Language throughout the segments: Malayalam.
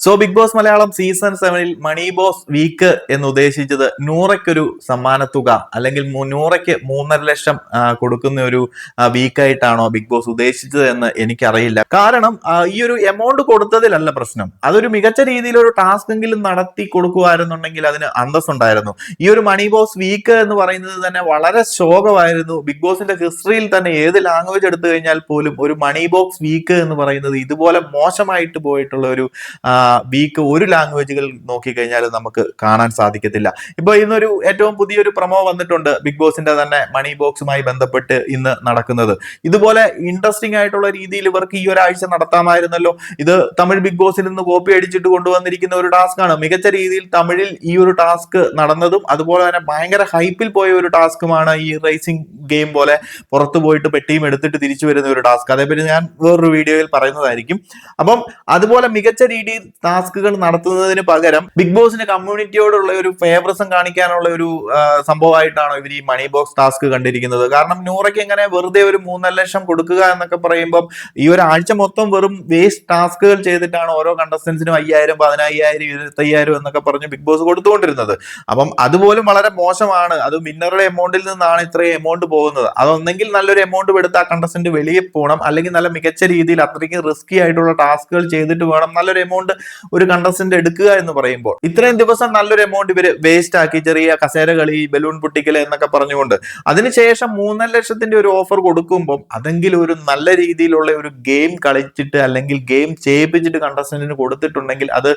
So Bigg Boss Malayalam season സെവനിൽ മണി ബോസ് വീക്ക് എന്ന് ഉദ്ദേശിച്ചത് നൂറയ്ക്കൊരു സമ്മാനത്തുക അല്ലെങ്കിൽ നൂറയ്ക്ക് മൂന്നര ലക്ഷം കൊടുക്കുന്ന ഒരു വീക്കായിട്ടാണോ ബിഗ് ബോസ് ഉദ്ദേശിച്ചത് എന്ന് എനിക്കറിയില്ല. കാരണം ഈ ഒരു എമൗണ്ട് കൊടുത്തതിലല്ല പ്രശ്നം. അതൊരു മികച്ച രീതിയിൽ ഒരു ടാസ്ക് എങ്കിലും നടത്തി കൊടുക്കുമായിരുന്നുണ്ടെങ്കിൽ അതിന് അന്തസ്സുണ്ടായിരുന്നു. ഈ ഒരു മണി ബോസ് വീക്ക് എന്ന് പറയുന്നത് തന്നെ വളരെ ശോകമായിരുന്നു. ബിഗ് ബോസിന്റെ ഹിസ്റ്ററിയിൽ തന്നെ ഏത് ലാംഗ്വേജ് എടുത്തു കഴിഞ്ഞാൽ പോലും ഒരു മണി ബോക്സ് വീക്ക് എന്ന് പറയുന്നത് ഇതുപോലെ മോശമായിട്ട് പോയിട്ടുള്ള ഒരു വീക്ക് ഒരു ലാംഗ്വേജുകൾ നോക്കിക്കഴിഞ്ഞാൽ നമുക്ക് കാണാൻ സാധിക്കത്തില്ല. ഇപ്പൊ ഇന്നൊരു ഏറ്റവും പുതിയൊരു പ്രമോ വന്നിട്ടുണ്ട് ബിഗ് ബോസിന്റെ തന്നെ മണി ബോക്സുമായി ബന്ധപ്പെട്ട് ഇന്ന് നടക്കുന്നത്. ഇതുപോലെ ഇൻട്രസ്റ്റിംഗ് ആയിട്ടുള്ള രീതിയിൽ ഇവർക്ക് ഈ ഒരാഴ്ച നടത്താമായിരുന്നല്ലോ. ഇത് തമിഴ് ബിഗ് ബോസിൽ നിന്ന് കോപ്പി അടിച്ചിട്ട് കൊണ്ടുവന്നിരിക്കുന്ന ഒരു ടാസ്ക് ആണ്. മികച്ച രീതിയിൽ തമിഴിൽ ഈ ഒരു ടാസ്ക് നടന്നതും അതുപോലെ തന്നെ ഭയങ്കര ഹൈപ്പിൽ പോയ ഒരു ടാസ്കുമാണ് ഈ റേസിംഗ് ഗെയിം പോലെ പുറത്തു പോയിട്ട് പെട്ടിയും എടുത്തിട്ട് തിരിച്ചു വരുന്ന ഒരു ടാസ്ക് അതേപോലെ ഞാൻ വേറൊരു വീഡിയോയിൽ പറയുന്നതായിരിക്കും. അപ്പം അതുപോലെ മികച്ച രീതിയിൽ ടാസ്കുകൾ നടത്തുന്നതിന് പകരം ബിഗ് ബോസിന്റെ കമ്മ്യൂണിറ്റിയോടുള്ള ഒരു ഫേവറസം കാണിക്കാനുള്ള ഒരു സംഭവമായിട്ടാണോ ഇവർ ഈ മണി ബോക്സ് ടാസ്ക് കണ്ടിരിക്കുന്നത്? കാരണം നൂറയ്ക്ക് എങ്ങനെ വെറുതെ ഒരു മൂന്നര ലക്ഷം കൊടുക്കുക എന്നൊക്കെ പറയുമ്പോൾ ഈ ഒരാഴ്ച മൊത്തം വെറും വേസ്റ്റ് ടാസ്കുകൾ ചെയ്തിട്ടാണ് ഓരോ കണ്ടസ്റ്റൻസിനും അയ്യായിരം പതിനായിരം ഇരുപത്തയ്യായിരം എന്നൊക്കെ പറഞ്ഞ് ബിഗ് ബോസ് കൊടുത്തുകൊണ്ടിരുന്നത്. അപ്പം അതുപോലും വളരെ മോശമാണ്. അത് മിന്നറുടെ എമൗണ്ടിൽ നിന്നാണ് ഇത്രയും എമൗണ്ട് പോകുന്നത്. അതൊന്നെങ്കിൽ നല്ലൊരു എമൗണ്ട് എടുത്ത് ആ കണ്ടസ്റ്റന്റ് വെളിയിൽ പോകണം അല്ലെങ്കിൽ നല്ല മികച്ച രീതിയിൽ അത്രയ്ക്ക് റിസ്കി ആയിട്ടുള്ള ടാസ്കുകൾ ചെയ്തിട്ട് വേണം നല്ലൊരു എമൗണ്ട് ഒരു കണ്ടസ്റ്റന്റ് എടുക്കുക എന്ന് പറയുമ്പോൾ ഇത്രയും ദിവസം നല്ലൊരു എമൗണ്ട് ഇവർ വേസ്റ്റ് ആക്കി ചെറിയ കസേര കളി ബലൂൺ പൊട്ടിക്കൽ എന്നൊക്കെ പറഞ്ഞുകൊണ്ട് അതിനുശേഷം മൂന്നര ലക്ഷത്തിന്റെ ഒരു ഓഫർ കൊടുക്കുമ്പോൾ അതെങ്കിലും ഒരു നല്ല രീതിയിലുള്ള ഒരു ഗെയിം കളിച്ചിട്ട് അല്ലെങ്കിൽ ഗെയിം ചെയ്യിപ്പിച്ചിട്ട് കണ്ടസ്റ്റന്റിന് കൊടുത്തിട്ടുണ്ടെങ്കിൽ അത്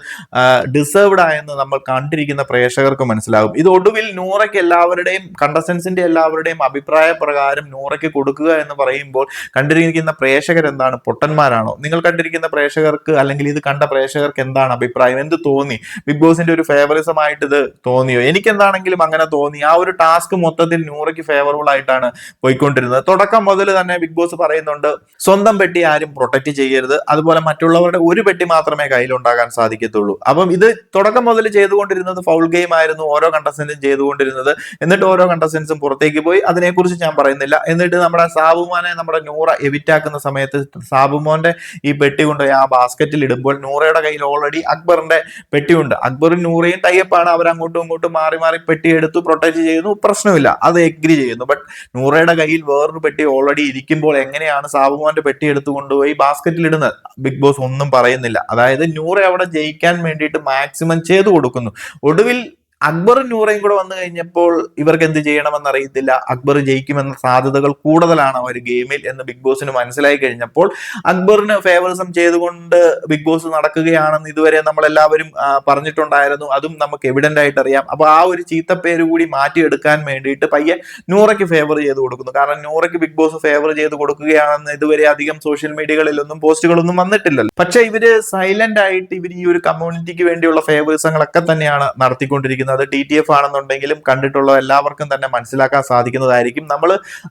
ഡിസേർവ്ഡ് ആയെന്ന് നമ്മൾ കണ്ടിരിക്കുന്ന പ്രേക്ഷകർക്ക് മനസ്സിലാകും. ഇത് ഒടുവിൽ നൂറയ്ക്ക് എല്ലാവരുടെയും കണ്ടസ്റ്റൻസിന്റെ എല്ലാവരുടെയും അഭിപ്രായ പ്രകാരം നൂറയ്ക്ക് കൊടുക്കുക എന്ന് പറയുമ്പോൾ കണ്ടിരിക്കുന്ന പ്രേക്ഷകർ എന്താണ് പൊട്ടന്മാരാണോ? നിങ്ങൾ കണ്ടിരിക്കുന്ന പ്രേക്ഷകർക്ക് അല്ലെങ്കിൽ ഇത് കണ്ട പ്രേക്ഷകർക്ക് എന്താണ് അഭിപ്രായം? എന്ത് തോന്നി? ബിഗ് ബോസിന്റെ ഒരു ഫേവറിസം ആയിട്ട് ഇത് തോന്നിയോ? എനിക്ക് എന്താണെങ്കിലും അങ്ങനെ തോന്നി. ആ ഒരു ടാസ്ക് മൊത്തത്തിൽ നൂറയ്ക്ക് ഫേവറബിൾ ആയിട്ടാണ് പോയിക്കൊണ്ടിരുന്നത്. തുടക്കം മുതൽ തന്നെ ബിഗ് ബോസ് പറയുന്നുണ്ട് സ്വന്തം പെട്ടി ആരും പ്രൊട്ടക്ട് ചെയ്യരുത്. അതുപോലെ മറ്റുള്ളവരുടെ ഒരു പെട്ടി മാത്രമേ കയ്യിലുണ്ടാകാൻ സാധിക്കത്തുള്ളൂ. അപ്പം ഇത് തുടക്കം മുതൽ ചെയ്തുകൊണ്ടിരുന്നത് ഫൗൾ ഗെയിം ആയിരുന്നു. ഓരോ കണ്ടസ്റ്റന്റും ചെയ്തുകൊണ്ടിരുന്നത്. എന്നിട്ട് ഓരോ കണ്ടസ്റ്റൻസും പുറത്തേക്ക് പോയി. അതിനെക്കുറിച്ച് ഞാൻ പറയുന്നില്ല. എന്നിട്ട് നമ്മുടെ സാബുമോനെ നമ്മുടെ നൂറ എവിറ്റാക്കുന്ന സമയത്ത് സാബുമോന്റെ ഈ പെട്ടി കൊണ്ടുപോയി ആ ബാസ്ക്കറ്റിൽ ഇടുമ്പോൾ നൂറയുടെ കയ്യിൽ ഓൾറെഡി അക്ബറിന്റെ പെട്ടിയുണ്ട്. അക്ബറും നൂറയും തയ്യപ്പാണ്. അവർ അങ്ങോട്ടും ഇങ്ങോട്ടും മാറി മാറി പെട്ടി എടുത്തു പ്രൊട്ടക്ട് ചെയ്യുന്നു. പ്രശ്നമില്ല. അത് എഗ്രി ചെയ്യുന്നു. ബട്ട് നൂറയുടെ കയ്യിൽ വേറൊരു പെട്ടി ഓൾറെഡി ഇരിക്കുമ്പോൾ എങ്ങനെയാണ് സാബുമാന്റെ പെട്ടി എടുത്തു കൊണ്ടുപോയി ബാസ്ക്കറ്റിൽ ഇടുന്നത്? ബിഗ് ബോസ് ഒന്നും പറയുന്നില്ല. അതായത് നൂറ അവിടെ ജയിക്കാൻ വേണ്ടിയിട്ട് മാക്സിമം ചെയ്തു കൊടുക്കുന്നു. ഒടുവിൽ അക്ബറും നൂറയും കൂടെ വന്നു കഴിഞ്ഞപ്പോൾ ഇവർക്ക് എന്ത് ചെയ്യണമെന്ന് അറിയത്തില്ല. അക്ബർ ജയിക്കുമെന്ന സാധ്യതകൾ കൂടുതലാണ് ഒരു ഗെയിമിൽ എന്ന് ബിഗ് ബോസിന് മനസ്സിലായി കഴിഞ്ഞപ്പോൾ. അക്ബറിന് ഫേവറിസം ചെയ്തുകൊണ്ട് ബിഗ് ബോസ് നടക്കുകയാണെന്ന് ഇതുവരെ നമ്മൾ എല്ലാവരും പറഞ്ഞിട്ടുണ്ടായിരുന്നു. അതും നമുക്ക് എവിഡന്റ് ആയിട്ട് അറിയാം. അപ്പൊ ആ ഒരു ചീത്തപ്പേര് കൂടി മാറ്റിയെടുക്കാൻ വേണ്ടിയിട്ട് പയ്യെ നൂറയ്ക്ക് ഫേവർ ചെയ്ത് കൊടുക്കുന്നു. കാരണം നൂറയ്ക്ക് ബിഗ് ബോസ് ഫേവർ ചെയ്ത് കൊടുക്കുകയാണെന്ന് ഇതുവരെ അധികം സോഷ്യൽ മീഡിയകളിലൊന്നും പോസ്റ്റുകളൊന്നും വന്നിട്ടില്ലല്ലോ. പക്ഷെ ഇവർ സൈലന്റ് ആയിട്ട് ഇവർ ഈ ഒരു കമ്മ്യൂണിറ്റിക്ക് വേണ്ടിയുള്ള ഫേവറിസങ്ങളൊക്കെ തന്നെയാണ് നടത്തിക്കൊണ്ടിരിക്കുന്നത്. ടി ടി എഫ് ആണെന്നുണ്ടെങ്കിലും കണ്ടിട്ടുള്ള എല്ലാവർക്കും തന്നെ മനസ്സിലാക്കാൻ സാധിക്കുന്നതായിരിക്കും. നമ്മൾ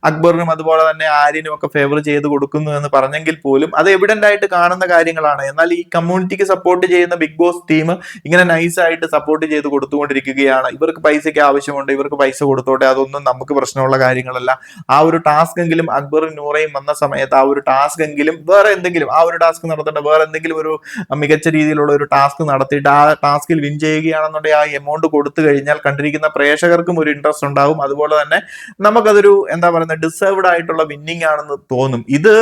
അക്ബറിനും അതുപോലെ തന്നെ ആര്യനും ഒക്കെ ഫേവർ ചെയ്ത് കൊടുക്കുന്നു എന്ന് പറഞ്ഞെങ്കിൽ പോലും അത് എവിഡന്റ് ആയിട്ട് കാണുന്ന കാര്യങ്ങളാണ്. എന്നാൽ ഈ കമ്മ്യൂണിറ്റിക്ക് സപ്പോർട്ട് ചെയ്യുന്ന ബിഗ് ബോസ് ടീം ഇങ്ങനെ നൈസായിട്ട് സപ്പോർട്ട് ചെയ്ത് കൊടുത്തുകൊണ്ടിരിക്കുകയാണ്. ഇവർക്ക് പൈസയ്ക്ക് ആവശ്യമുണ്ട് ഇവർക്ക് പൈസ കൊടുത്തോട്ടെ അതൊന്നും നമുക്ക് പ്രശ്നമുള്ള കാര്യങ്ങളല്ല. ആ ഒരു ടാസ്ക് എങ്കിലും അക്ബറും നൂറയും വന്ന സമയത്ത് ആ ഒരു ടാസ്ക് എങ്കിലും വേറെ എന്തെങ്കിലും ആ ഒരു ടാസ്ക് നടത്തേണ്ട വേറെ എന്തെങ്കിലും ഒരു മികച്ച രീതിയിലുള്ള ഒരു ടാസ്ക് നടത്തിയിട്ട് ആ ടാസ്കിൽ വിൻ ചെയ്യുകയാണെന്നുണ്ടെങ്കിൽ ആ എമൗണ്ട് കഴിഞ്ഞാൽ കണ്ടിരിക്കുന്ന പ്രേക്ഷകർക്കും ഒരു ഇൻട്രസ്റ്റ് ഉണ്ടാവും. അതുപോലെ തന്നെ നമുക്കതൊരു എന്താ പറയുന്നത് ഡിസേർവ്ഡ് ആയിട്ടുള്ള വിന്നിങ് ആണെന്ന് തോന്നും. ഇത്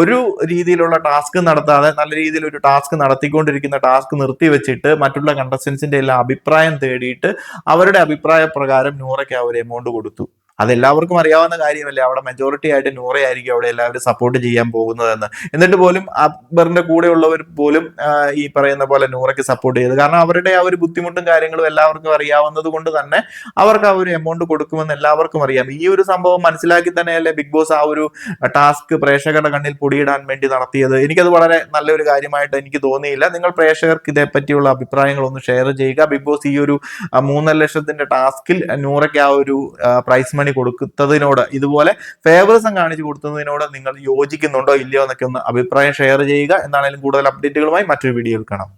ഒരു രീതിയിലുള്ള ടാസ്ക് നടത്താതെ നല്ല രീതിയിൽ ഒരു ടാസ്ക് നടത്തിക്കൊണ്ടിരിക്കുന്ന ടാസ്ക് നിർത്തിവെച്ചിട്ട് മറ്റുള്ള കണ്ടസ്റ്റൻസിന്റെ എല്ലാം അഭിപ്രായം തേടിയിട്ട് അവരുടെ അഭിപ്രായ പ്രകാരം നൂറയ്ക്ക് ആ ഒരു എമൗണ്ട് കൊടുത്തു. അതെല്ലാവർക്കും അറിയാവുന്ന കാര്യമല്ലേ? അവിടെ മെജോറിറ്റി ആയിട്ട് നൂറയായിരിക്കും അവിടെ എല്ലാവരും സപ്പോർട്ട് ചെയ്യാൻ പോകുന്നതെന്ന്. എന്നിട്ട് പോലും അക്ബറിന്റെ കൂടെയുള്ളവർ പോലും ഈ പറയുന്ന പോലെ നൂറയ്ക്ക് സപ്പോർട്ട് ചെയ്തു. കാരണം അവരുടെ ആ ഒരു ബുദ്ധിമുട്ടും കാര്യങ്ങളും എല്ലാവർക്കും അറിയാവുന്നത് കൊണ്ട് തന്നെ അവർക്ക് ആ ഒരു എമൗണ്ട് കൊടുക്കുമെന്ന് എല്ലാവർക്കും അറിയാം. ഈ ഒരു സംഭവം മനസ്സിലാക്കി തന്നെയല്ലേ ബിഗ് ബോസ് ആ ഒരു ടാസ്ക് പ്രേക്ഷകരുടെ കണ്ണിൽ പൊടിയിടാൻ വേണ്ടി നടത്തിയത്? എനിക്കത് വളരെ നല്ലൊരു കാര്യമായിട്ട് എനിക്ക് തോന്നിയില്ല. നിങ്ങൾ പ്രേക്ഷകർക്ക് ഇതേപ്പറ്റിയുള്ള അഭിപ്രായങ്ങൾ ഒന്ന് ഷെയർ ചെയ്യുക. ബിഗ് ബോസ് ഈ ഒരു മൂന്നര ലക്ഷത്തിന്റെ ടാസ്കിൽ നൂറയ്ക്ക് ആ ഒരു പ്രൈസ് മണി കൊടുക്കുന്നതിനോട് ഇതുപോലെ ഫേവറിസം കാണിച്ചു കൊടുക്കുന്നതിനോട് നിങ്ങൾ യോജിക്കുന്നുണ്ടോ ഇല്ലയോ എന്നൊക്കെ ഒന്ന് അഭിപ്രായം ഷെയർ ചെയ്യുക. എന്നാണെങ്കിലും കൂടുതൽ അപ്ഡേറ്റുകളുമായി മറ്റൊരു വീഡിയോയിൽ കാണാം.